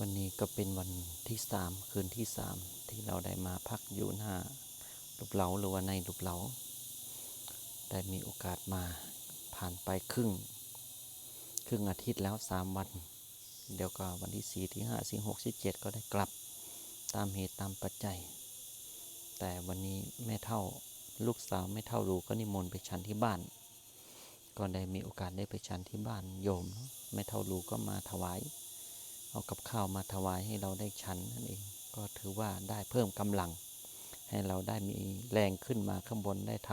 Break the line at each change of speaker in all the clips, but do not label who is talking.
วันนี้ก็เป็นวันที่สามคืนที่สามที่เราได้มาพักอยู่หน้าลุบเหลาหรือว่าในลุบเหลา ได้มีโอกาสมาผ่านไปครึ่ง ครึ่งอาทิตย์แล้วสามวัน เดี๋ยวก็วันที่สี่ที่ห้าสี่หกสี่เจ็ดก็ได้กลับตามเหตุตามปัจจัย แต่วันนี้แม่เท่าลูกสาวแม่เท่ารู้ก็นิมนต์ไปฉันที่บ้าน ก็ได้มีโอกาสได้ไปฉันที่บ้านโยมแม่เท่ารู้ก็มาถวาย เอากับข้าวมาถวายให้เราได้ฉันนั่นเอง ก็ถือว่าได้เพิ่มกำลัง ให้เราได้มีแรงขึ้นมาข้างบนได้ท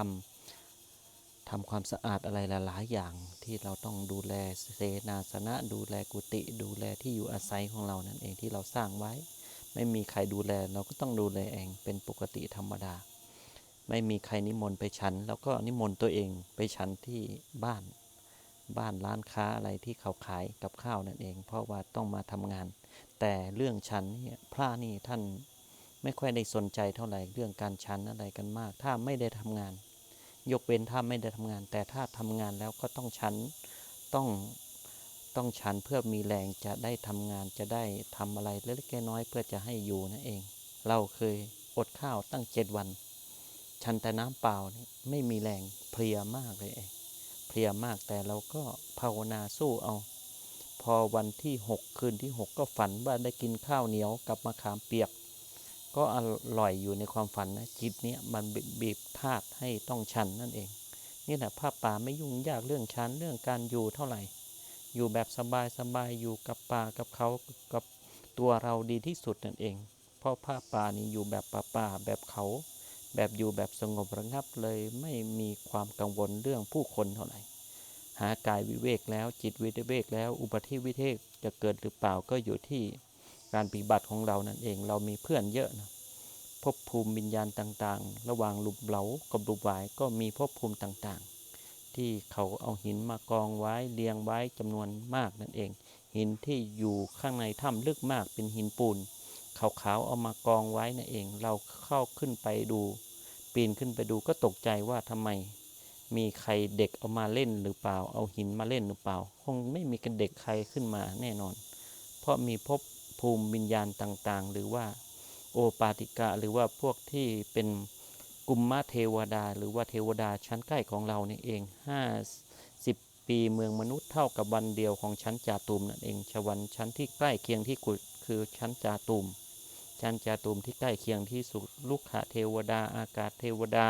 ำทำความสะอาดอะไรหลายๆอย่างที่เราต้องดูแลเสนาสนะ ดูแลกุฏิดูแลที่อยู่อาศัยของเรานั่นเองที่เราสร้างไว้ ไม่มีใครดูแลเราก็ต้องดูแลเองเป็นปกติธรรมดา ไม่มีใครนิมนต์ไปฉันเราก็นิมนต์ตัวเองไปฉันที่บ้าน บ้านร้านค้าอะไรที่เขาขายกับข้าวนั่นเอง เพราะว่าต้องมาทำงาน แต่เรื่องฉันเนี่ยพระนี่ท่านไม่ค่อยได้สนใจเท่าไหร่เรื่องการฉันอะไรกันมาก ถ้าไม่ได้ทำงาน ยกเว้นถ้าไม่ได้ทำงาน แต่ถ้าทำงานแล้วก็ต้องฉันต้องต้องฉันเพื่อมีแรงจะได้ทำงานจะได้ทำอะไรเล็กๆน้อยๆเพื่อจะให้อยู่นั่นเอง เราเคยอดข้าวตั้งเจ็ดวันฉันแต่น้ำเปล่านี่ไม่มีแรงเพลียมากเลยเอง เพลียมากแต่เราก็ภาวนาสู้เอา พอวันที่หกคืนที่หกก็ฝันว่าได้กินข้าวเหนียวกับมะขามเปียก ก็อร่อยอยู่ในความฝันนะจิตเนี้ยมันบีบธาตุให้ต้องชันนั่นเอง นี่แหละผ้าป่าไม่ยุ่งยากเรื่องชันเรื่องการอยู่เท่าไหร่ อยู่แบบสบายสบายอยู่กับป่ากับเขากับตัวเราดีที่สุดนั่นเอง เพราะผ้าป่านี้อยู่แบบป่าป่าแบบเขา แบบอยู่แบบสงบระงับเลยไม่มีความกังวลเรื่องผู้คนเท่าไหร่ หากายวิเวกแล้วจิตวิเวกแล้วอุปธิวิเทกจะเกิดหรือเปล่าก็อยู่ที่การปฏิบัติของเรานั่นเองเรามีเพื่อนเยอะนะภพภูมิวิญญาณต่างๆ ระหว่างหลุมเหลากับหลุมหวายก็มีภพภูมิต่างๆ ที่เขาเอาหินมากองไว้เรียงไว้จำนวนมากนั่นเอง หินที่อยู่ข้างในถ้ำลึกมากเป็นหินปูน ขาวๆเอามากองไว้นั่นเอง เราเข้าขึ้นไปดู ปีนขึ้นไปดูก็ตกใจว่าทำไม มีใครเด็กเอามาเล่นหรือเปล่า เอาหินมาเล่นหรือเปล่า คงไม่มีกันเด็กใครขึ้นมาแน่นอน เพราะมีภพภูมิวิญญาณต่างๆ หรือว่าโอปาติกะหรือว่าพวกที่เป็นกุมมะเทวดา หรือว่าเทวดาชั้นใกล้ของเราเนี่ยเอง50ปีเมืองมนุษย์เท่ากับวันเดียวของชั้นจาตุมนั่นเองชวันชั้นที่ใกล้เคียงที่กุดคือชั้นจาตุม ชั้นจาตุมที่ใกล้เคียงที่สุดลูกขะเทวดาอากาศเทวดา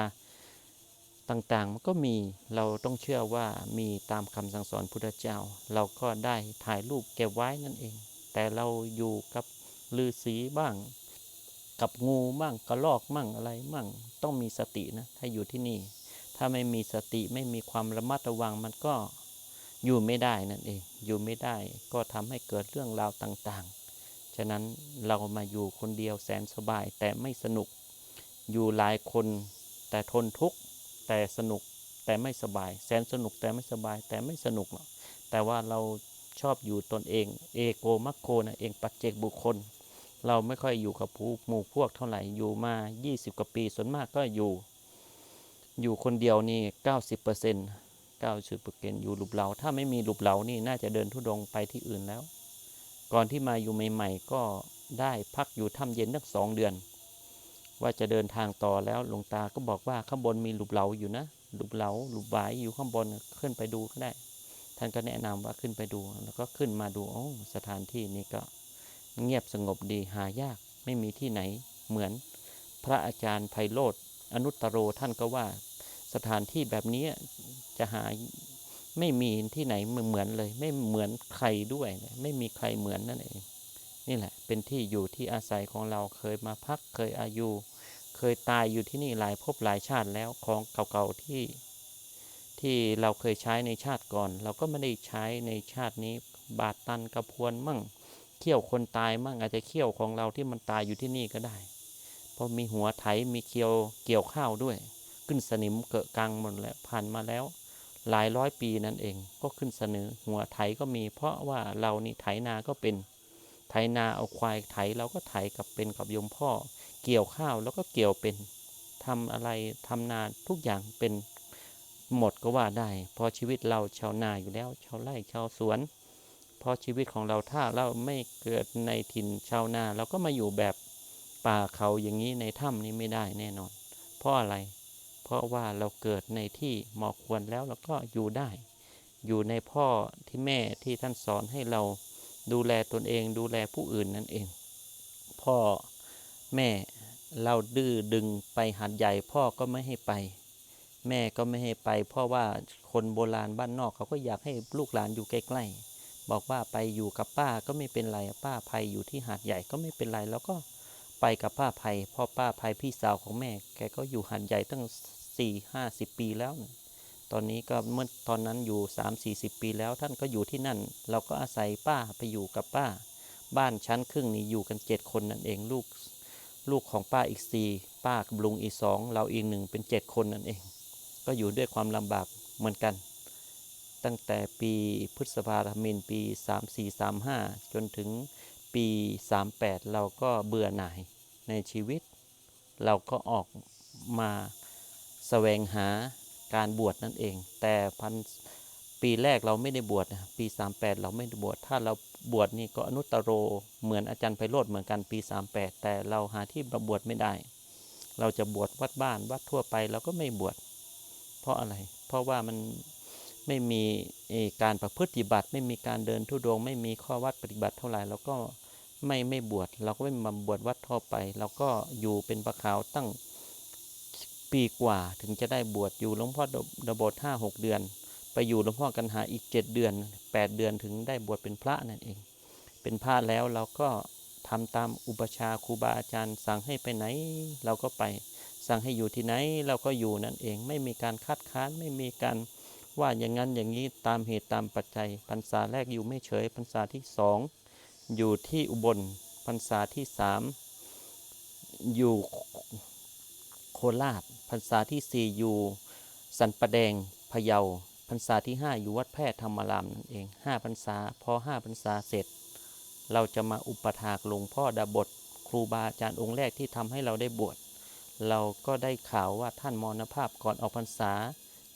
ต่างๆ มันก็มีเราต้องเชื่อว่ามีตามคำสั่งสอนพุทธเจ้า เราก็ได้ถ่ายรูปเก็บไว้นั่นเอง แต่เราอยู่กับลือสีบ้าง กับงูบ้างกระลอกมั่งอะไรมั่ง ต้องมีสตินะ ถ้าอยู่ที่นี่ ถ้าไม่มีสติไม่มีความระมัดระวังมันก็อยู่ไม่ได้นั่นเอง อยู่ไม่ได้ก็ทำให้เกิดเรื่องราวต่างๆ ฉะนั้นเรามาอยู่คนเดียวแสนสบายแต่ไม่สนุก อยู่หลายคนแต่ทนทุกข์แต่สนุกแต่ไม่สบาย แสนสนุกแต่ไม่สบายแต่ไม่สนุกหรอกแต่ว่าเราชอบอยู่ตนเอง เอโกมัคโคนะเองปัจเจกบุคคล เราไม่ค่อยอยู่กับผู้หมู่พวกเท่าไหร่อยู่มา 20 กว่าปีส่วนมากก็อยู่ อยู่คนเดียวนี่ 90เปอร์เซ็นต์90เปอร์เซ็นต์อยู่หลุบเหลาถ้าไม่มีหลุบเหลานี่น่าจะเดินทุดงไปที่อื่นแล้ว ก่อนที่มาอยู่ใหม่ ๆ ก็ได้พักอยู่ถ้ำเย็นตั้งสองเดือน ว่าจะเดินทางต่อแล้วหลวงตาก็บอกว่าข้างบนมีหลุบเหลาอยู่นะหลุบเหลาหลุบหวายอยู่ข้างบนขึ้นไปดูก็ได้ ท่านก็แนะนำว่าขึ้นไปดู แล้วก็ขึ้นมาดูโอ้สถานที่นี้ก็เงียบสงบดีหายากไม่มีที่ไหนเหมือนพระอาจารย์ไพโรธอนุตตโรท่านก็ว่า สถานที่แบบนี้จะหา ไม่มีที่ไหนเหมือนเลย ไม่เหมือนใครด้วยไม่มีใครเหมือนนั่นเอง นี่แหละ เป็นที่อยู่ที่อาศัยของเราเคยมาพักเคยอายุ เคยตายอยู่ที่นี่หลายภพหลายชาติแล้วของเก่าๆที่ ที่เราเคยใช้ในชาติก่อน เราก็ไม่ได้ใช้ในชาตินี้ บาดตันกระพวนมั่งเขี้ยวคนตายมั่งอาจจะเขี้ยวของเราที่มันตายอยู่ที่นี่ก็ได้ เพราะมีหัวไถมีเกี่ยวเกี่ยวข้าวด้วย ขึ้นสนิมเกิดกลางหมดแล้วผ่านมาแล้ว หลายร้อยปีนั่นเอง ก็ขึ้นเสนอหัวไถก็มี เพราะว่าเรานี่ไถนาก็เป็น ไถนาเอาควายไถเราก็ไถกับเป็นกับยมพ่อ เกี่ยวข้าวแล้วก็เกี่ยวเป็นทำอะไรทำนาทุกอย่างเป็นหมดก็ว่าได้ เพราะชีวิตเราชาวนาอยู่แล้ว ชาวไร่ชาวสวน เพราะชีวิตของเราถ้าเราไม่เกิดในถิ่นชาวนาเราก็มาอยู่แบบป่าเขาอย่างนี้ในถ้ำนี้ไม่ได้แน่นอน เพราะอะไร เพราะว่าเราเกิดในที่เหมาะควรแล้วเราก็อยู่ได้ อยู่ในพ่อที่แม่ที่ท่านสอนให้เราดูแลตนเองดูแลผู้อื่นนั่นเอง พ่อแม่เราดื้อดึงไปหัดใหญ่พ่อก็ไม่ให้ไป แม่ก็ไม่ให้ไป เพราะว่าคนโบราณบ้านนอกเขาก็อยากให้ลูกหลานอยู่ใกล้ๆบอกว่าไปอยู่กับป้าก็ไม่เป็นไรป้าภัยอยู่ที่หาดใหญ่ก็ไม่เป็นไรแล้วก็ ไปกับป้าภัยพ่อป้าภัยพี่สาวของแม่ แกก็อยู่หาดใหญ่ตั้งสี่ห้าสิบปีแล้วนะตอนนี้ก็เมื่อตอนนั้นอยู่สามสี่สิบปีแล้วท่านก็อยู่ที่นั่น เราก็อาศัยป้าไปอยู่กับป้า บ้านชั้นครึ่งนี้อยู่กันเจ็ดคนนั่นเองลูก ลูกของป้าอีกสี่ป้ากับลุงอีกสองเราอีกหนึ่งเป็นเจ็ดคนนั่นเอง ก็อยู่ด้วยความลำบากเหมือนกัน ตั้งแต่ปีพฤษภาธมินปี3435จนถึง ปี 38 เราก็เบื่อหน่ายในชีวิต เราก็ออกมาแสวงหาการบวชนั่นเอง แต่พันปีแรกเราไม่ได้บวชนะปี 38 เราไม่ได้บวชถ้าเราบวชนี่ก็อนุตตรโรเหมือนอาจารย์ไพโรธเหมือนกันปี 38 แต่เราหาที่มาบวชไม่ได้ เราจะบวชวัดบ้านวัดทั่วไปเราก็ไม่บวชเพราะอะไร เพราะว่ามันไม่มีการประพฤติปฏิบัติ ไม่มีการเดินทุดง ไม่มีข้อวัดปฏิบัติเท่าไหร่เราก็ ไม่ไม่บวชเราก็ไม่มาบวชวัดทั่วไปเราก็อยู่เป็นประขาวตั้งปีกว่าถึงจะได้บวชอยู่หลวงพ่อระบทห้าหกเดือน ไปอยู่หลวงพ่อกันหาอีกเจ็ดเดือนแปดเดือนถึงได้บวชเป็นพระนั่นเอง เป็นพระแล้วเราก็ทำตามอุปชาครูบาอาจารย์ สั่งให้ไปไหน เราก็ไปสั่งให้อยู่ที่ไหน เราก็อยู่นั่นเอง ไม่มีการคัดค้านไม่มีการว่าอย่างนั้นอย่างนี้ตามเหตุตามปัจจัยพรรษาแรกอยู่ไม่เฉยพรรษาที่สอง อยู่ที่อุบลพรรษาที่สามอยู่โคราชพรรษาที่สี่อยู่สันประแดงพะเยาพรรษาที่ห้าอยู่วัดแพทย์ธรรมารามนั่นเองห้าพรรษาพอห้าพรรษาเสร็จ เราจะมาอุปถากหลวงพ่อดาบทครูบาอาจารย์องค์แรกที่ทำให้เราได้บวชเราก็ได้ข่าวว่าท่านมรณภาพก่อนออกพรรษา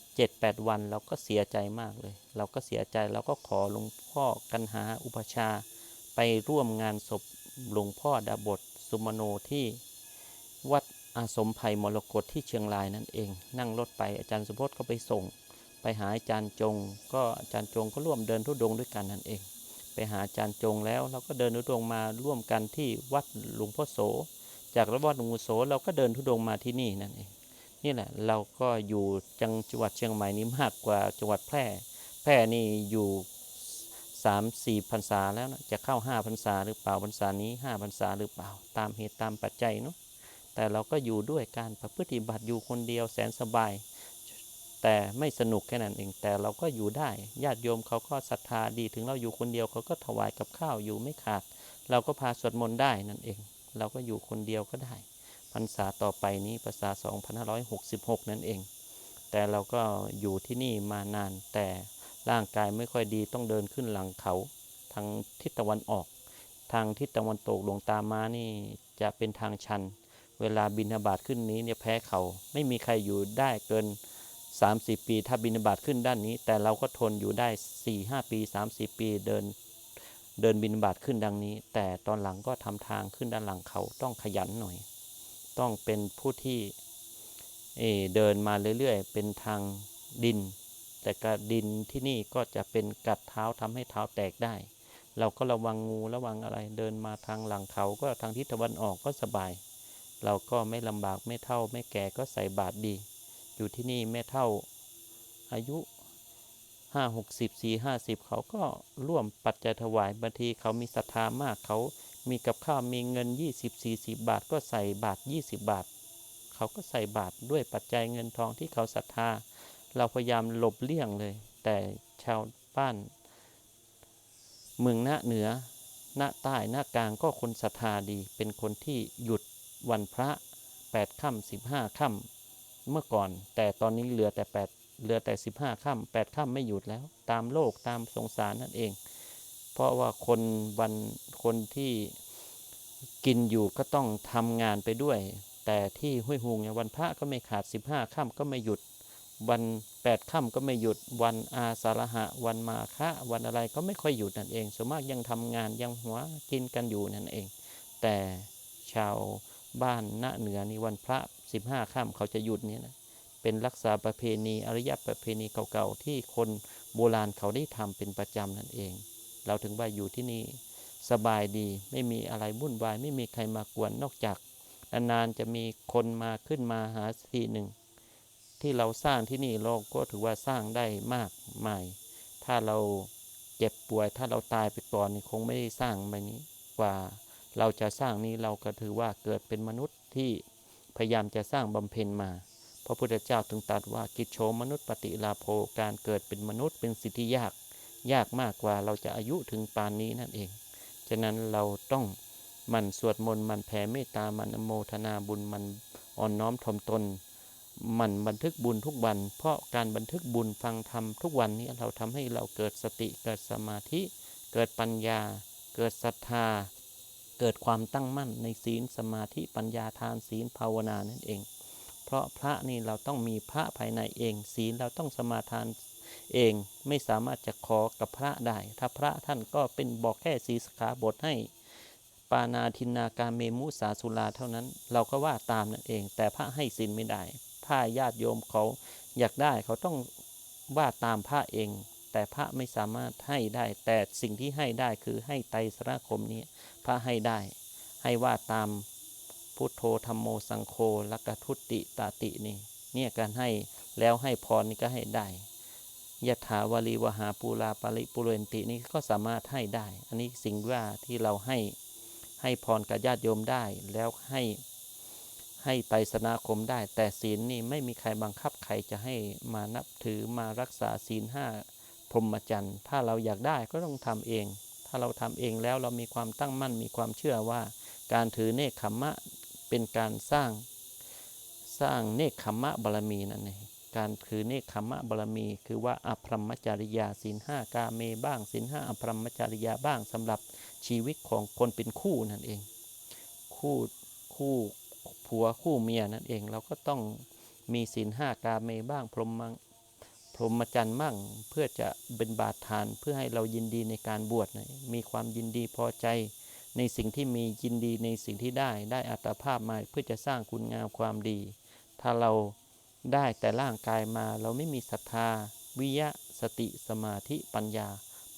7-8วันเราก็เสียใจมากเลย เราก็เสียใจเราก็ขอหลวงพ่อกันหาอุปชา ไปร่วมงานศพหลวงพ่อดาบทสุมโนที่วัดอาสมไผ่มรกตที่เชียงรายนั่นเอง นั่งรถไปอาจารย์สุพจน์ก็ไปส่ง ไปหาอาจารย์จง ก็อาจารย์จงก็ร่วมเดินทุดงค์ด้วยกันนั่นเอง ไปหาอาจารย์จงแล้วเราก็เดินทุดงค์มาร่วมกันที่วัดหลวงพ่อโส จากวัดหลวงพ่อโสเราก็เดินทุดงค์มาที่นี่นั่นเองนี่แหละเราก็อยู่จังจังหวัดเชียงใหม่นี้มากกว่าจังหวัดแพร่ แพร่นี่อยู่ สามสี่พรรษาแล้วนะจะเข้าห้าพรรษาหรือเปล่าพรรษานี้ห้าพรรษาหรือเปล่า ตามเหตุตามปัจจัยเนาะแต่เราก็อยู่ด้วยการประพฤติบัติอยู่คนเดียวแสนสบาย แต่ไม่สนุกแค่นั้นเองแต่เราก็อยู่ได้ญาติโยมเขาก็ศรัทธาดีถึงเราอยู่คนเดียวเขาก็ถวายกับข้าวอยู่ไม่ขาด เราก็พาสวดมนต์ได้นั่นเอง เราก็อยู่คนเดียวก็ได้พรรษาต่อไปนี้ภาษา 2566 นั่นเอง แต่เราก็อยู่ที่นี่มานานแต่ ร่างกายไม่ค่อยดีต้องเดินขึ้นหลังเขา ทางทิศตะวันออก ทางทิศตะวันตกหลวงตามานี่จะเป็นทางชัน เวลาบินาบาตขึ้นนี้เนี่ยแพ้เขา ไม่มีใครอยู่ได้เกิน 30 ปี ถ้าบินาบาตขึ้นด้านนี้ แต่เราก็ทนอยู่ได้ 4-5 ปี 30 ปีเดินเดินบินบาตขึ้นดังนี้ แต่ตอนหลังก็ทำทางขึ้นด้านหลังเขาต้องขยันหน่อย ต้องเป็นผู้ที่เเดินมาเรื่อยๆ เป็นทางดิน แต่กระดินที่นี่ก็จะเป็นกัดเท้าทำให้เท้าแตกได้ เราก็ระวังงูระวังอะไรเดินมาทางหลังเขาก็ทางทิศตะวันออกก็สบาย เราก็ไม่ลำบากไม่เท่าไม่แก่ก็ใส่บาตรดี อยู่ที่นี่แม่เท่าอายุห้าหกสิบสี่ห้าสิบเขาก็ร่วมปัจจัยถวายบางทีเขามีศรัทธามากเขามีกับข้าวมีเงิน 20 40 บาทก็ใส่บาท 20 บาท เขาก็ใส่บาทด้วยปัจจัยเงินทองที่เขาศรัทธา เราพยายามหลบเลี่ยงเลย แต่ชาวบ้าน เมืองหน้าเหนือหน้าใต้หน้ากลางก็คนศรัทธาดี เป็นคนที่หยุดวันพระ8ค่ำ15ค่ำเมื่อก่อน แต่ตอนนี้เหลือแต่ 8 เหลือแต่ 15ค่ำ8ค่ำไม่หยุดแล้ว ตามโลกตามสงสารนั่นเอง เพราะว่าคนวันคนที่กินอยู่ก็ต้องทำงานไปด้วย แต่ที่ห้วยหุงเนี่ยวันพระก็ไม่ขาด 15ค่ำก็ไม่หยุด วันแปดค่ำก็ไม่หยุดวันอาสาฬหะ วันมาฆะวันอะไรก็ไม่ค่อยหยุดนั่นเองส่วนมากยังทำงานยังหัวกินกันอยู่นั่นเอง แต่ชาวบ้านณเหนือนี่วันพระสิบห้าค่ำเขาจะหยุดนี่นะเป็นรักษาประเพณีอริยประเพณีเก่าๆที่คนโบราณเขาได้ทำเป็นประจำนั่นเอง เราถึงว่าอยู่ที่นี่สบายดีไม่มีอะไรวุ่นวายไม่มีใครมากวนนอกจากนานๆจะมีคนมาขึ้นมาหาทีหนึ่ง ที่เราสร้างที่นี่เราก็ถือว่าสร้างได้มากมาย ถ้าเราเจ็บป่วย ถ้าเราตายไปก่อนนี่คงไม่ได้สร้างแบบนี้กว่า เราจะสร้างนี้เราก็ถือว่าเกิดเป็นมนุษย์ที่พยายามจะสร้างบำเพ็ญมาพระพุทธเจ้าถึงตรัสว่ากิจโฉมนุษย์ปฏิลาโภการเกิดเป็นมนุษย์เป็นสิทธิยาก ยากมากกว่าเราจะอายุถึงปานนี้นั่นเอง ฉะนั้นเราต้องมันสวดมนต์มันแผ่เมตตามันอโมทนาบุญมันอ่อนน้อมถ่อมตน หมันบันทึกบุญทุกวัน เพราะการบันทึกบุญฟังธรรมทุกวันนี้เราทำให้เราเกิดสติเกิดสมาธิ เกิดปัญญา เกิดศรัทธา เกิดความตั้งมั่นในศีลสมาธิปัญญาทานศีลภาวนานั่นเอง เพราะพระนี่เราต้องมีพระภายในเอง ศีลเราต้องสมาทานเองไม่สามารถจะขอกับพระได้ ถ้าพระท่านก็เป็นบอกแค่สีสขาบทให้ ปานาทินนาการเมมุสาสุลาเท่านั้น เราก็ว่าตามนั่นเอง แต่พระให้ศีลไม่ได้ ถ้าญาติโยมเขาอยากได้เขาต้องว่าตามพระเอง แต่พระไม่สามารถให้ได้ แต่สิ่งที่ให้ได้คือให้ไตรสรคมนี้พระให้ได้ ให้ว่าตามพุทโธธรรมโมสังโฆลักทุติตาตินี่เนี่ยการให้แล้วให้พรนี่ก็ให้ได้ยถาวลีวหาปูลาปริปุเรนตินี่ก็สามารถให้ได้ อันนี้สิ่งว่าที่เราให้ให้พรกับญาติโยมได้แล้วให้ ให้ไตรสนาคมได้ แต่ศีลนี่ไม่มีใครบังคับใครจะให้มานับถือมารักษาศีลห้าพรหมจรรย์ ถ้าเราอยากได้ก็ต้องทำเอง ถ้าเราทำเองแล้วเรามีความตั้งมั่นมีความเชื่อว่า การถือเนคขมมะเป็นการสร้างสร้างเนคขมมะบารมีนั่นเองการถือเนคขมะบารมี คือว่าอภรมจริยาศีลห้ากาเมบ้างศีลห้าอภรมจริยาบ้างสำหรับชีวิตของคนเป็นคู่นั่นเอง คู่คู่ ผัวคู่เมียนั่นเอง เราก็ต้องมีศีลห้ากาเมบ้างพรหมมังพรหมจรรย์มั่งเพื่อจะเป็นบาตรทานเพื่อให้เรายินดีในการบวชนะมีความยินดีพอใจ ในสิ่งที่มียินดีในสิ่งที่ได้ ได้อัตภาพมาเพื่อจะสร้างคุณงามความดี ถ้าเราได้แต่ร่างกายมาเราไม่มีศรัทธา วิยะสติสมาธิปัญญา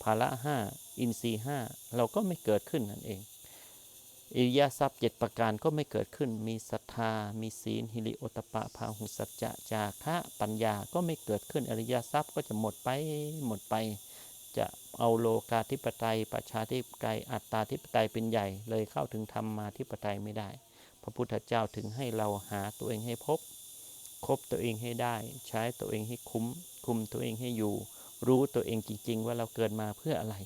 ภาละห้าอินทรีห้าเราก็ไม่เกิดขึ้นนั่นเอง อิริยาทรัพย์เจ็ดประการก็ไม่เกิดขึ้น มีศรัทธา มีศีลฮิริโอตปะพาหุสัจจะจาคะปัญญาก็ไม่เกิดขึ้นอริยทรัพย์ก็จะหมดไปหมดไป จะเอาโลกาธิปไตยประชาธิปไตยอัตตาธิปไตยเป็นใหญ่เลยเข้าถึงธรรมมาธิปไตยไม่ได้ พระพุทธเจ้าถึงให้เราหาตัวเองให้พบ คบตัวเองให้ได้ ใช้ตัวเองให้คุ้ม คุมตัวเองให้อยู่ รู้ตัวเองจริง ๆ ว่าเราเกิดมาเพื่ออะไร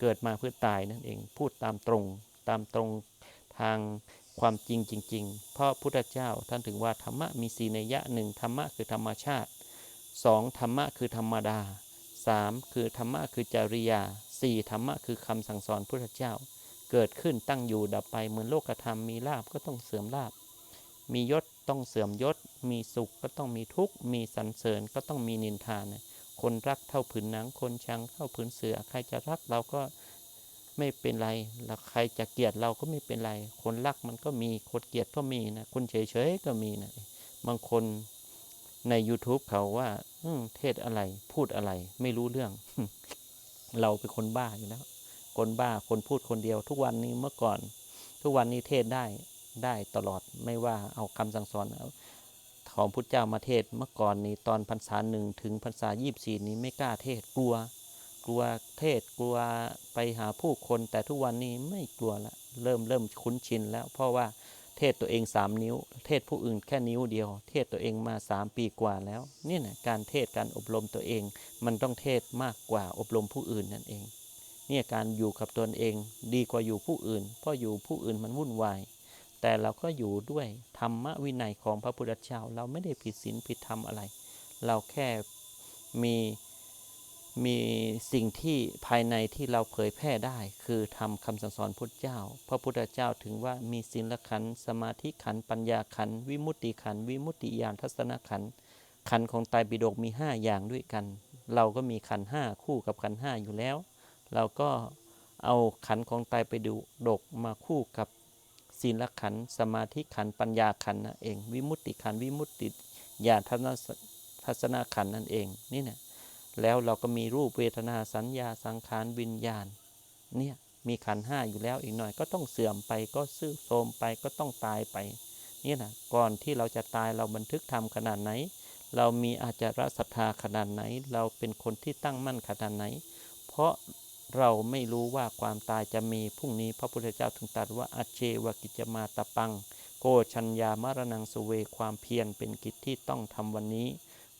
เกิดมาเพื่อตายนั่นเองพูดตามตรงตามตรง ทางความจริงจริง ๆ เพราะพุทธเจ้าท่านถึงว่าธรรมะมีสีในยะหนึ่งธรรมะคือธรรมชาติสองธรรมะคือธรรมดาสามคือธรรมะคือจริยาสี่ธรรมะคือคำสั่งสอนพุทธเจ้า เกิดขึ้นตั้งอยู่ดับไปเหมือนโลกธรรมมีลาบก็ต้องเสื่อมลาบ มียศต้องเสื่อมยศ มีสุขก็ต้องมีทุกข์ มีสรรเสริญก็ต้องมีนินทานคนรักเท่าผืนหนัง คนชังเท่าผืนเสือ ใครจะรักเราก็ ไม่เป็นไร แล้วใครจะเกลียดเราก็ไม่เป็นไร คนรักมันก็มี คนเกลียดก็มีนะ คนเฉยๆก็มีนะ บางคนใน YouTube เขาว่าเทศอะไร พูดอะไร ไม่รู้เรื่อง เราเป็นคนบ้าอยู่แล้ว คนบ้า คนพูดคนเดียว ทุกวันนี้เมื่อก่อน ทุกวันนี้เทศได้ ได้ตลอด ไม่ว่าเอาคำสั่งสอนเอาของพุทธเจ้ามาเทศ เมื่อก่อนนี้ตอนพรรษาหนึ่งถึงพรรษายี่บสี่นี้ไม่กล้าเทศ กลัว กลัวเทศกลัวไปหาผู้คน แต่ทุกวันนี้ไม่กลัวละเริ่มเริ่มคุ้นชินแล้ว เพราะว่าเทศตัวเองสามนิ้ว เทศผู้อื่นแค่นิ้วเดียว เทศตัวเองมาสามปีกว่าแล้วนี่นะการเทศการอบรมตัวเอง มันต้องเทศมากกว่าอบรมผู้อื่นนั่นเองเนี่ยการอยู่กับตนเองดีกว่าอยู่ผู้อื่น เพราะอยู่ผู้อื่นมันวุ่นวาย แต่เราก็อยู่ด้วยธรรมวินัยของพระพุทธเจ้า เราไม่ได้ผิดศีลผิดธรรมอะไร เราแค่มี มีสิ่งที่ภายในที่เราเผยแพร่ได้ คือทำคำสั่งสอนพุทธเจ้า พระพุทธเจ้าถึงว่ามีศีลขันสมาธิขันปัญญาขันวิมุตติขันวิมุตติญาณทัศนขันขันของไตรปิฎกมีห้าอย่างด้วยกัน เราก็มีขันห้าคู่กับขันห้าอยู่แล้ว เราก็เอาขันของไตรปิฎกมาคู่กับศีลขันสมาธิขันปัญญาขันนั่นเอง วิมุตติขันวิมุตติญาณทัศนทัศนขันนั่นเองนี่เนี่ย แล้วเราก็มีรูปเวทนาสัญญาสังขารวิญญาณ เนี่ยมีขันห้าอยู่แล้วอีกหน่อยก็ต้องเสื่อมไปก็ซื่อโทมไปก็ต้องตายไปนี่นะก่อนที่เราจะตายเราบันทึกทำขนาดไหน เรามีอาจารศรัทธาขนาดไหน เราเป็นคนที่ตั้งมั่นขนาดไหน เพราะเราไม่รู้ว่าความตายจะมีพรุ่งนี้พระพุทธเจ้าถึงตรัสว่าอาเชวกิจมาตะปัง โกชัญญามรณังสุเวความเพียรเป็นกิจที่ต้องทำวันนี้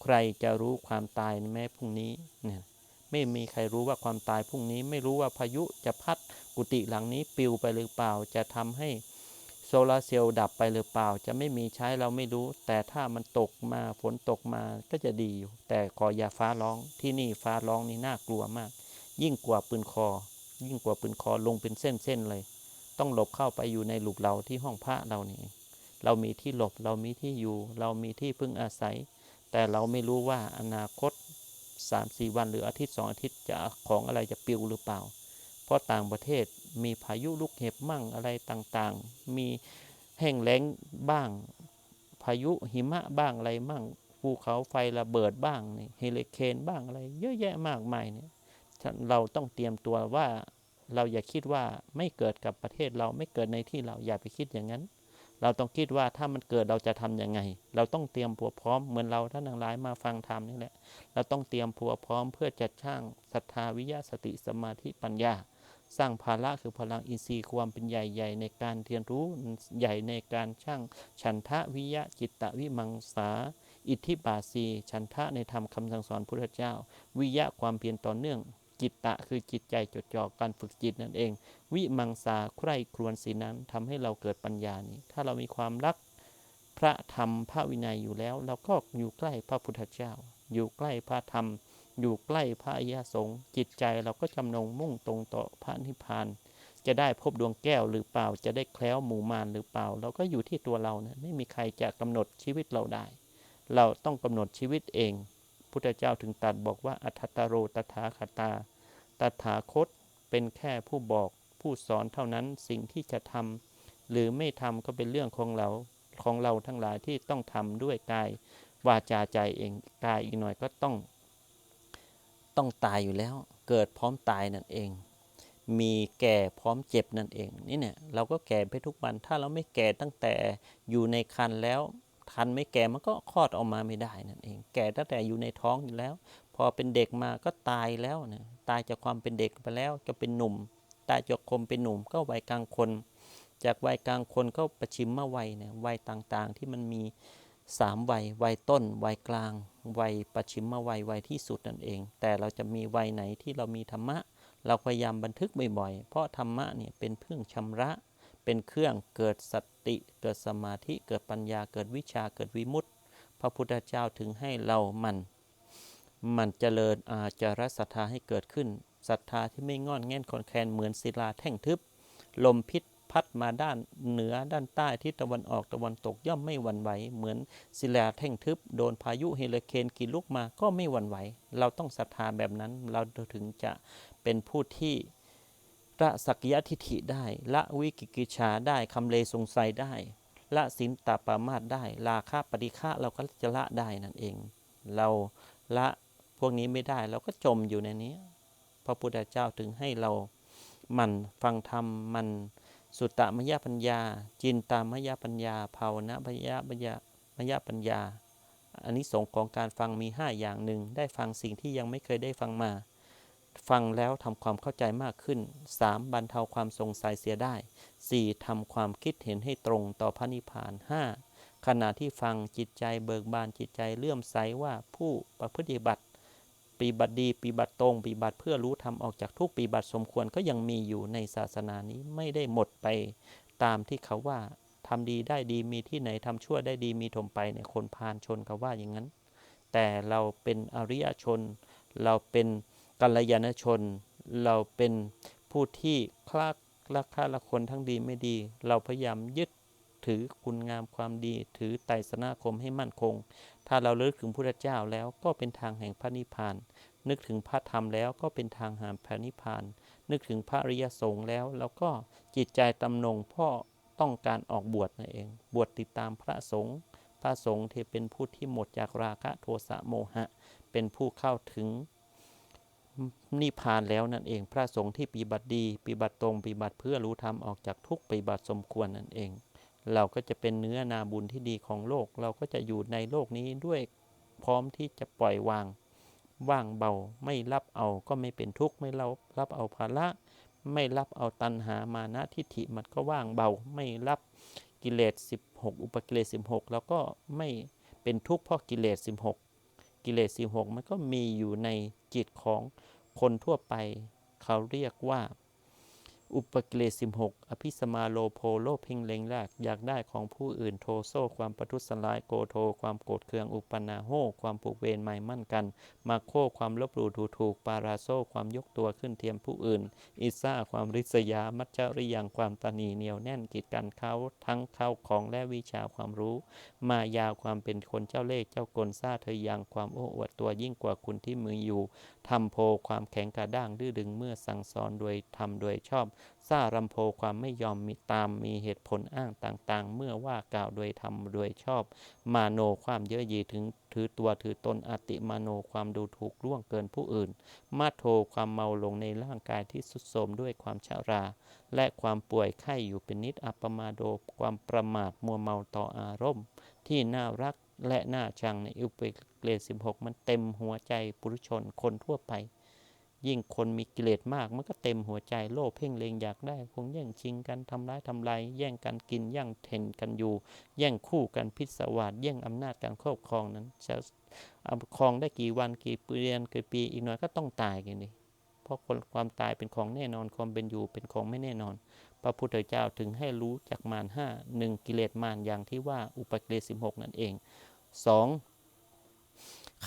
ใครจะรู้ความตายแม้พรุ่งนี้เนี่ยไม่มีใครรู้ว่าความตายพรุ่งนี้ ไม่รู้ว่าพายุจะพัดกุฏิหลังนี้ปลิวไปหรือเปล่า จะทำให้โซลาเซลล์ดับไปหรือเปล่า จะไม่มีใช้เราไม่รู้ แต่ถ้ามันตกมาฝนตกมาก็จะดีอยู่ แต่ขออย่าฟ้าร้องที่นี่ฟ้าร้องนี่น่ากลัวมาก ยิ่งกว่าปืนคอ ยิ่งกว่าปืนคอลงเป็นเส้นๆเลย ต้องหลบเข้าไปอยู่ในหลุมเราที่ห้องพระเรานี่เรามีที่หลบเรามีที่อยู่ เรามีที่พึ่งอาศัย แต่เราไม่รู้ว่าอนาคต 3-4 วันหรืออาทิตย์สองอาทิตย์จะของอะไรจะปิวหรือเปล่า เพราะต่างประเทศมีพายุลูกเห็บมั่งอะไรต่างๆ มีแห้งแล้งบ้าง พายุหิมะบ้างอะไรมั่งภูเขาไฟระเบิดบ้างนี่เฮลิเคนบ้างอะไร เยอะแยะมากมายเนี่ยเราต้องเตรียมตัวว่าเราอย่าคิดว่าไม่เกิดกับประเทศเราไม่เกิดในที่เราอย่าไปคิดอย่างนั้น เราต้องคิดว่าถ้ามันเกิดเราจะทํำยังไง เราต้องเตรียมผัวพร้อมเหมือนเราท่านทั้งหลายมาฟังธรรมนี่แหละ เราต้องเตรียมผัวพร้อมเพื่อจัดช่างศรัทธาวิยาสติสมาธิปัญญา สร้างภาระคือพลังอินทรีย์ความเป็นใหญ่ๆในการเรียนรู้ใหญ่ในการช่าง ฉันทะวิยะจิตตวิมังสาอิทธิบาสีฉันทะในธรรมคำสั่งสอนพุทธเจ้า วิยะความเพียรต่อเนื่อง จิตตะคือจิตใจจดจ่อการฝึกจิตนั่นเอง วิมังสาใคร่ครวญสีนั้นทำให้เราเกิดปัญญานี้ ถ้าเรามีความรักพระธรรมพระวินัยอยู่แล้ว เราก็อยู่ใกล้พระพุทธเจ้า อยู่ใกล้พระธรรม อยู่ใกล้พระอริยสงฆ์จิตใจเราก็จำนงมุ่งตรงต่อพระนิพพาน จะได้พบดวงแก้วหรือเปล่า จะได้แคล้วหมู่มารหรือเปล่า เราก็อยู่ที่ตัวเรานะไม่มีใครจะกำหนดชีวิตเราได้ เราต้องกำหนดชีวิตเองพุทธเจ้าถึงตรัสบอกว่าอัตตโรตถาคตา ตถาคตเป็นแค่ผู้บอกผู้สอนเท่านั้นสิ่งที่จะทำหรือไม่ทำก็เป็นเรื่องของเราของเราทั้งหลายที่ต้องทำด้วยกายวาจาใจเองกายอีกหน่อยก็ต้อง ต้องตายอยู่แล้ว เกิดพร้อมตายนั่นเอง มีแก่พร้อมเจ็บนั่นเองนี่เนี่ยเราก็แก่ไปทุกวันถ้าเราไม่แก่ตั้งแต่อยู่ในคันแล้วคันไม่แก่มันก็คลอดออกมาไม่ได้นั่นเอง แก่ตั้งแต่อยู่ในท้องอยู่แล้ว พอเป็นเด็กมาก็ตายแล้วนะตายจากความเป็นเด็กไปแล้วจะเป็นหนุ่ม ตายจากคมเป็นหนุ่มก็วัยกลางคน จากวัยกลางคนก็ประชิมมาวัยเนี่ยวัยต่างๆ ที่มันมีสามวัยวัยต้น วัยกลาง วัยประชิมมาวัยวัยที่สุดนั่นเอง แต่เราจะมีวัยไหนที่เรามีธรรมะ เราพยายามบันทึกบ่อยๆ เพราะธรรมะเนี่ยเป็นเครื่องชำระเป็นเครื่องเกิดสติ เกิดสมาธิ เกิดปัญญา เกิดวิชา เกิดวิมุตติ พระพุทธเจ้าถึงให้เรามัน มันเจริญอาจารศรัทธาให้เกิดขึ้นศรัทธาที่ไม่งอนแง่นคอนแคนเหมือนศิลาแท่งทึบ ลมพิษพัดมาด้านเหนือด้านใต้ทิศตะวันออกตะวันตกย่อมไม่หวั่นไหวเหมือนศิลาแท่งทึบ โดนพายุเฮลิเคนกินลุกมาก็ไม่หวั่นไหว เราต้องศรัทธาแบบนั้นเราถึงจะเป็นผู้ที่ละสักยะทิฐิได้ ละวิกิกิชาได้คำเลสงสัยได้ ละสินตาปามาตได้ราคาปฏิฆะเราก็จะละได้นั่นเอง เราละ พวกนี้ไม่ได้เราก็จมอยู่ในนี้ พระพุทธเจ้าถึงให้เรามันฟังธรรมมันสุตตมยปัญญา จินตามยปัญญา ภาวนาพยปัญญามยปัญญาอันนี้สงของการฟังมี 5 อย่างหนึ่งได้ฟังสิ่งที่ยังไม่เคยได้ฟังมา ฟังแล้วทำความเข้าใจมากขึ้น 3. บรรเทาความสงสัยเสียได้ 4. ทำความคิดเห็นให้ตรงต่อพระนิพพาน 5. ขณะที่ฟังจิตใจเบิกบานจิตใจเลื่อมใสว่าผู้ประพฤติบัติ ปีบัติดีปีบัติตรงปีบัติเพื่อรู้ทำออกจากทุกปีบัติสมควรก็ยังมีอยู่ในศาสนานี้ไม่ได้หมดไปตามที่เขาว่าทำดีได้ดีมีที่ไหนทำชั่วได้ดีมีถมไปเนี่ยคนพาลชนเขาว่าอย่างนั้น แต่เราเป็นอริยชน เราเป็นกัลยาณชน เราเป็นผู้ที่คลาดละค่าละคนทั้งดีไม่ดี เราพยายามยึดถือคุณงามความดี ถือไตรสนาคมให้มั่นคง ถ้าเราเลิกถึงพระเจ้าแล้วก็เป็นทางแห่งพระนิพพาน นึกถึงพระธรรมแล้วก็เป็นทางหาพระนิพพาน นึกถึงพระอริยสงฆ์แล้วแล้วก็จิตใจตำนงพ่อต้องการออกบวชนั่นเอง บวชติดตามพระสงฆ์พระสงฆ์ที่เป็นผู้ที่หมดจากราคะโทสะโมหะ เป็นผู้เข้าถึงนิพพานแล้วนั่นเอง พระสงฆ์ที่ปฏิบัติดีปฏิบัติตรงปฏิบัติเพื่อรู้ธรรมออกจากทุกปฏิบัติสมควรนั่นเอง เราก็จะเป็นเนื้อนาบุญที่ดีของโลก เราก็จะอยู่ในโลกนี้ด้วยพร้อมที่จะปล่อยวาง ว่างเบาไม่รับเอาก็ไม่เป็นทุกข์ไม่รับรับเอาภาระไม่รับเอาตัณหามานะทิฏฐิมันก็ว่างเบา ไม่รับกิเลส 16 อุปกิเลส 16 แล้วก็ไม่เป็นทุกข์เพราะกิเลส 16 กิเลส 16 มันก็มีอยู่ในจิตของคนทั่วไป เขาเรียกว่า อุปเกิเลส16อภิสมาโลโภโลเพ่งเลงแรกอยากได้ของผู้อื่นโทโซความประทุษร้ายโกโท ความโกรธเคืองอุปนาโหความผูกเวรหมายมั่นกัน มาโคความลบหลู่ดูถูก ปาราโซความยกตัวขึ้นเทียมผู้อื่น อิซ่าความริษยา มัจจริยังความตนีเหนียวแน่นกีดกันเขาทั้งเข้าของและวิชาความรู้ มายาความเป็นคนเจ้าเล่ห์เจ้ากลซ่าเธอยังความโอ้อวดตัวยิ่งกว่าคุณที่มืออยู่ ทำโพความแข็งกระด้างดื้อดึงเมื่อสั่งสอนโดยทำโดยชอบซารำโพความไม่ยอมมีตามมีเหตุผลอ้างต่างๆ เมื่อว่ากล่าวโดยทำโดยชอบ มาโนความเยอะยีถึงถือตัวถือตนอติมาโนความดูถูกล่วงเกินผู้อื่น มาโทความเมาลงในร่างกายที่สุดโทมด้วยความชารา และความป่วยไข้อยู่เป็นนิดอัปมาโดความประมาทมัวเมาต่ออารมณ์ ที่น่ารัก และหน่าชังในอุปเกเลส16 มันเต็มหัวใจปุถุชนคนทั่วไป ยิ่งคนมีกิเลสมาก มันก็เต็มหัวใจโลภเพ่งเลงอยากได้คงแย่งชิงกันทำร้ายทำลายแย่งกันกินแย่งเทนกันอยู่ แย่งคู่กันพิศวาสแย่งอำนาจการครอบครองนั้นจะเอาครองได้กี่วันกี่เดือนกี่ปีอีกหน่อยก็ต้องตายกันนี่เพราะคนความตายเป็นของแน่นอนความเป็นอยู่เป็นของไม่แน่นอน ระพุทธเจ้าถึงให้รู้จากมารห้าหนึ่งกิเลสมารอย่างที่ว่าอุปกิเลสสิหกนั่นเองสอง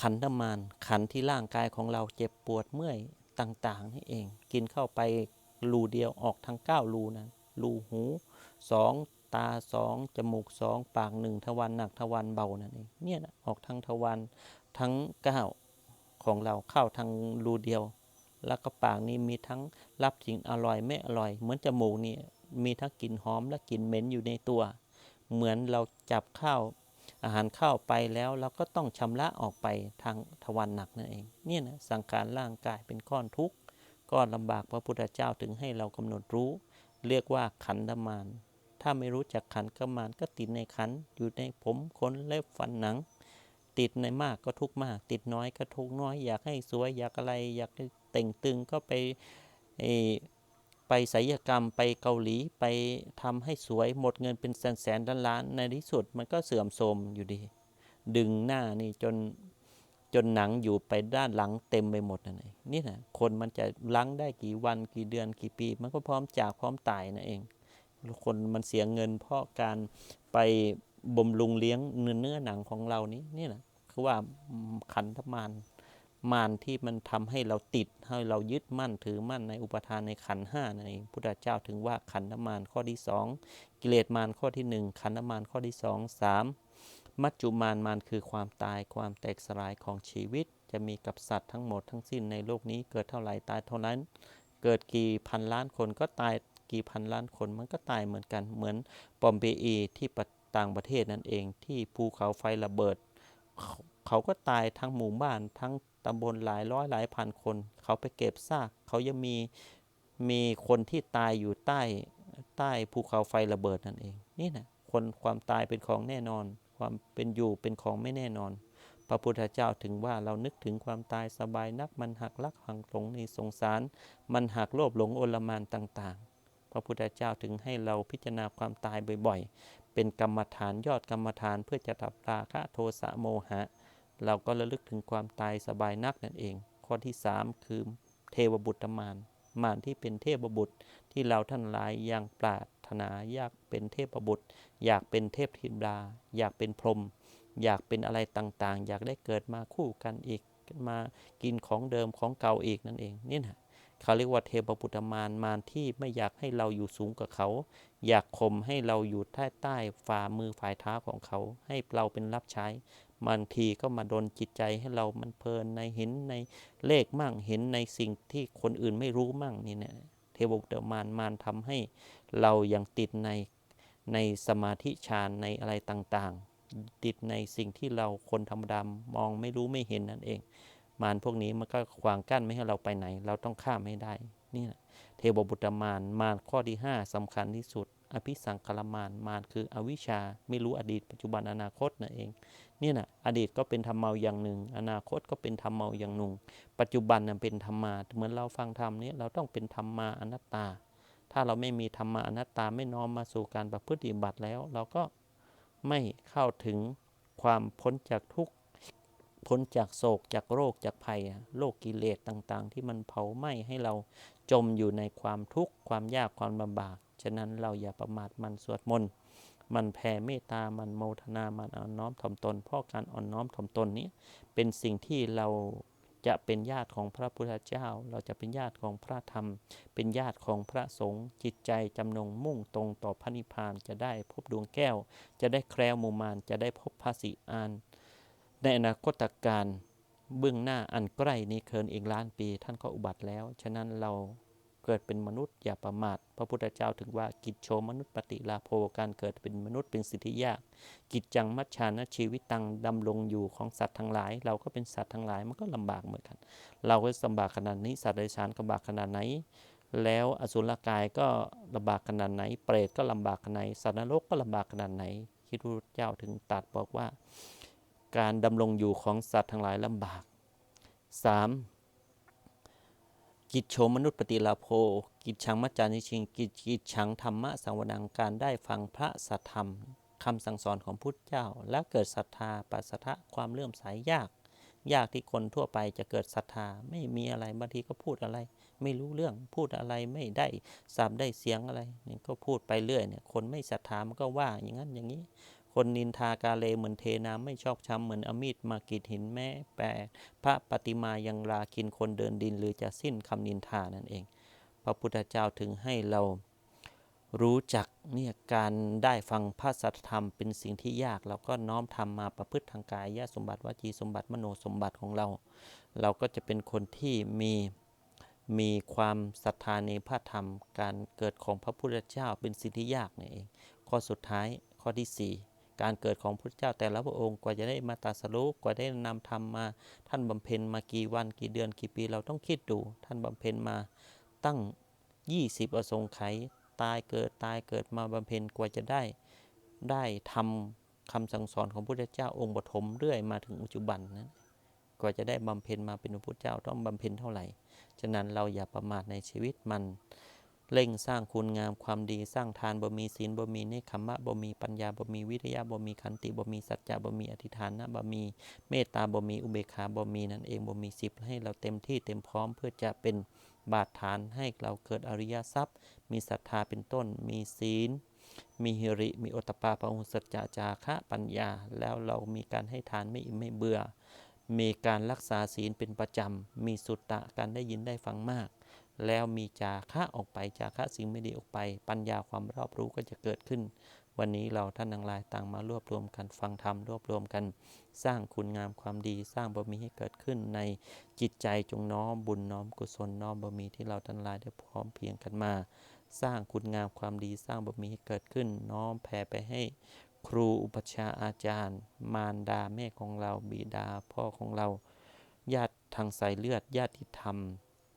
ขันธมารขันที่ร่างกายของเราเจ็บปวดเมื่อยต่างๆนี่เอง กินเข้าไปรูเดียวออกทั้งเก้ารูนะรูหูสองตาสองจมูกสองปากหนึ่งทวารหนักทวารเบานั่นเองเนี่ยนะออกทั้งทวารทั้งเก้าของเราเข้าทางรูเดียว แล้วก็ปากนี้มีทั้งรับสิ่งอร่อยไม่อร่อย เหมือนจมูกนี่มีทั้งกลิ่นหอมและกลิ่นเหม็นอยู่ในตัว เหมือนเราจับข้าวอาหารเข้าไปแล้วเราก็ต้องชำระออกไปทางทวารหนักนั่นเองเนี่ยนะสังขารร่างกายเป็นก้อนทุกข์ก้อนลำบากพระพุทธเจ้าถึงให้เรากำหนดรู้ เรียกว่าขันธมารถ้าไม่รู้จักขันธมารก็ติดในขันอยู่ในผมขนเล็บฟันหนัง ติดในมากก็ทุกมาก ติดน้อยก็ทุกน้อย อยากให้สวยอยากอะไรอยาก เต่งตึงก็ไปไปศิลกรรมไปเกาหลีไปทำให้สวยหมดเงินเป็นแสนแสนล้านล้านในที่สุดมันก็เสื่อมโทรมอยู่ดี ดึงหน้านี่จนจนหนังอยู่ไปด้านหลังเต็มไปหมดนั่นเองนี่นะคนมันจะลังได้กี่วันกี่เดือนกี่ปี มันก็พร้อมจากพร้อมตายนั่นเองคนมันเสียเงินเพราะการไปบ่มลุงเลี้ยงเนื้อเนื้อหนังของเรานี้นี่นะคือว่าขันธมาร มารที่มันทำให้เราติด ให้เรายึดมั่นถือมั่นในอุปทานในขันห้านั่นพุทธเจ้าถึงว่าขันธมารข้อที่สองกิเลสมารข้อที่หนึ่งขันธมารข้อที่สองสามมัจจุมารมารคือความตายความแตกสลายของชีวิต จะมีกับสัตว์ทั้งหมดทั้งสิ้นในโลกนี้เกิดเท่าไหร่ตายเท่านั้น เกิดกี่พันล้านคนก็ตายกี่พันล้านคนมันก็ตายเหมือนกันเหมือนปอมเปอีที่ต่างประเทศนั่นเองที่ภูเขาไฟระเบิด เขาก็ตายทั้งหมู่บ้านทั้ง ตำบลหลายร้อยหลายพันคน เขาไปเก็บซาก เขายังมีมีคนที่ตายอยู่ใต้ใต้ภูเขาไฟระเบิดนั่นเอง นี่นะคนความตายเป็นของแน่นอน ความเป็นอยู่เป็นของไม่แน่นอน พระพุทธเจ้าถึงว่าเรานึกถึงความตายสบายนักมันหักลักหังหลงในสงสาร มันหักโลภหลงโอลมานต่าง ๆ พระพุทธเจ้าถึงให้เราพิจารณาความตายบ่อยๆ เป็นกรรมฐานยอดกรรมฐานเพื่อจะดับราคะโทสะโมหะ เราก็ระลึกถึงความตายสบายนักนั่นเอง ข้อที่สามคือเทวบุตรมารมารที่เป็นเทพบุตรที่เราท่านหลายยังปรารถนาอยากเป็นเทพบุตร อยากเป็นเทพธิดาอยากเป็นพรหมอยากเป็นอะไรต่างๆ อยากได้เกิดมาคู่กันอีกมากินของเดิมของเก่าอีกนั่นเองนี่นะเขาเรียกว่าเทพบุตรมารมารที่ไม่อยากให้เราอยู่สูงกว่าเขา อยากข่มให้เราอยู่ใต้ใต้ฝ่ามือฝ่ายเท้าของเขา ให้เราเป็นรับใช้ บางทีก็มาดนจิตใจให้เรามันเพลินในเห็นในเลขมั่งเห็นในสิ่งที่คนอื่นไม่รู้มั่งนี่เนี่ยเทพบุตรมารมารทำให้เรายังติดในในสมาธิฌานในอะไรต่างๆ ติดในสิ่งที่เราคนธรรมดามองไม่รู้ไม่เห็นนั่นเอง มารพวกนี้มันก็ขวางกั้นไม่ให้เราไปไหน เราต้องข้ามให้ได้นี่แหละเทวบุตรมารมารข้อที่ 5สำคัญที่สุด อภิสังขารมารมารคืออวิชชา ไม่รู้อดีตปัจจุบันอนาคตนั่นเองเนี่ยนะอดีตก็เป็นธรรมเมาอย่างหนึ่ง อนาคตก็เป็นธรรมเมาอย่างหนึ่ง ปัจจุบันนั้นเป็นธรรมาเหมือนเราฟังธรรมนี้เราต้องเป็นธรรมาอนัตตา ถ้าเราไม่มีธรรมาอนัตตาไม่น้อมมาสู่การประพฤติบัติแล้ว เราก็ไม่เข้าถึงความพ้นจากทุกข์พ้นจากโศกจากโรคจากภัยโรคกิเลสต่างๆ ที่มันเผาไหม้ให้เราจมอยู่ในความทุกข์ความยากความลำบาก ฉะนั้นเราอย่าประมาทมันสวดมนต์มันแผ่เมตตา มันโมทนา มันอ่อนน้อมถ่อมตน เพราะการอ่อนน้อมถ่อมตนนี้เป็นสิ่งที่เราจะเป็นญาติของพระพุทธเจ้า เราจะเป็นญาติของพระธรรม เป็นญาติของพระสงฆ์ จิตใจจำนงมุ่งตรงต่อพระนิพพาน จะได้พบดวงแก้ว จะได้แคล้วมูมาน จะได้พบพระสิอาน ในอนาคตการเบื้องหน้าอันใกล้นี้เคินอีกล้านปี ท่านก็อุบัติแล้ว ฉะนั้นเรา เกิดเป็นมนุษย์อย่าประมาทพระพุทธเจ้าถึงว่ากิจโชมนุษย์ปฏิลาโภการเกิดเป็นมนุษย์เป็นสิทธิยาก กิจจังมัชชานะชีวิตตังดำรงอยู่ของสัตว์ทั้งหลาย เราก็เป็นสัตว์ทั้งหลายมันก็ลำบากเหมือนกัน เราก็ลำบากขนาดนี้สัตว์เดรัจฉานลำบากขนาดไหน แล้วอสุรกายก็ลำบากขนาดไหน เปรตก็ลำบากขนาดไหนสัตว์นรกก็ลำบากขนาดไหนคิดพระเจ้าถึงตรัสบอกว่า การดำรงอยู่ของสัตว์ทั้งหลายลำบาก 3. กิจโชมนุษย์ปฏิลาโภ กิจชังมัจจานิชิง กิจกิจชังธรรมะสังวนังการได้ฟังพระสัทธรรมคำสั่งสอนของพุทธเจ้า แล้วเกิดศรัทธาปัสสะความเลื่อมใสยยาก ยากที่คนทั่วไปจะเกิดศรัทธาไม่มีอะไรบางทีก็พูดอะไร ไม่รู้เรื่องพูดอะไรไม่ได้สามได้เสียงอะไรนี่ก็พูดไปเรื่อยเนี่ยคนไม่ศรัทธามันก็ว่าอย่างนั้นอย่างนี้ คนนินทากาเลเหมือนเทน้ำไม่ชอบช้ำเหมือนอมีดมากรีดหินแม้แปรพระปฏิมายังรากินคนเดินดินหรือจะสิ้นคำนินทานั่นเอง พระพุทธเจ้าถึงให้เรารู้จักเนี่ยการได้ฟังพระสัทธรรมเป็นสิ่งที่ยากเราก็น้อมทำมาประพฤติทางกายยสมบัติวจีสมบัติมโนสมบัติของเรา เราก็จะเป็นคนที่มีมีความศรัทธาในพระธรรม การเกิดของพระพุทธเจ้าเป็นสิ่งที่ยากนี่เอง ข้อสุดท้ายข้อที่ 4 การเกิดของพระเจ้าแต่ละพระองค์กว่าจะได้มาตรัสรู้กว่าได้นำธรรมมาท่านบำเพ็ญมากี่วันกี่เดือนกี่ปีเราต้องคิดดู ท่านบำเพ็ญมาตั้ง 20 อสงไขยตายเกิดตายเกิดมาบำเพ็ญกว่าจะได้ได้ทำคำสั่งสอนของพระพุทธเจ้าองค์ปฐมเรื่อยมาถึงปัจจุบันนะกว่าจะได้บำเพ็ญมาเป็นพระพุทธเจ้าต้องบำเพ็ญเท่าไหร่ ฉะนั้นเราอย่าประมาทในชีวิตมัน เร่งสร้างคุณงามความดีสร้างทานบ่มีศีลบ่มีเนคขมะบ่มีปัญญาบ่มีวิทยาบ่มีขันติบ่มีสัจจะบ่มีอธิษฐานนะบ่มีเมตตาบ่มีอุเบกขาบ่มีนั่นเองบ่มีสิบให้เราเต็มที่เต็มพร้อมเพื่อจะเป็นบาดฐานให้เราเกิดอริยทรัพย์ มีศรัทธาเป็นต้น มีศีล มีหิริ มีโอตปาปะหุสัจจะจาคะปัญญา แล้วเรามีการให้ทานไม่อิ่มไม่เบื่อ มีการรักษาศีลเป็นประจำ มีสุตตะการได้ยินได้ฟังมาก แล้วมีจาคะออกไป จาคะสิ่งไม่ดีออกไป ปัญญาความรอบรู้ก็จะเกิดขึ้น วันนี้เราท่านทั้งหลายต่างมารวบรวมกันฟังธรรมรวบรวมกัน สร้างคุณงามความดีสร้างบารมีให้เกิดขึ้นในจิตใจจงน้อมบุญน้อมกุศลน้อมบารมีที่เราทั้งหลายได้พร้อมเพียงกันมา สร้างคุณงามความดีสร้างบารมีให้เกิดขึ้น น้อมแผ่ไปให้ครูอุปชาอาจารย์ มารดาแม่ของเราบิดาพ่อของเรา ญาติทางสายเลือดญาติธรรม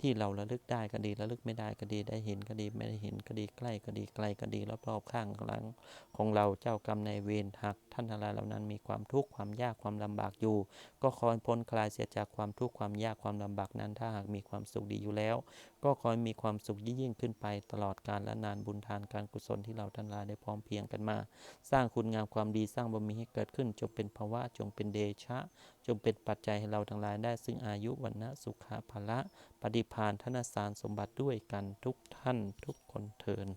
ที่เราระลึกได้ก็ดีระลึกไม่ได้ก็ดีได้เห็นก็ดีไม่ได้เห็นก็ดีใกล้ก็ดีไกลก็ดีรอบๆข้างหลัง ของเราเจ้ากรรมในายเวรหัก ท่านทั้งหลายเหล่านั้นมีความทุกข์ความยากความลำบากอยู่ ก็ขอให้พ้นคลายเสียจากความทุกข์ความยากความลำบากนั้น ถ้าหากมีความสุขดีอยู่แล้ว ก็ขอให้มีความสุขยิ่งขึ้นไปตลอดกาลและนานบุญทานการกุศลที่เราทั้งหลายได้พร้อมเพียงกันมา สร้างคุณงามความดีสร้างบารมีให้เกิดขึ้นจงเป็นภาวะจงเป็นเดชะ จงเป็นปัจจัยให้เราทั้งหลายได้ ซึ่งอายุวันนะสุขะภละปฏิพานธนสารสมบัติด้วยกันทุกท่านทุกคนเทิน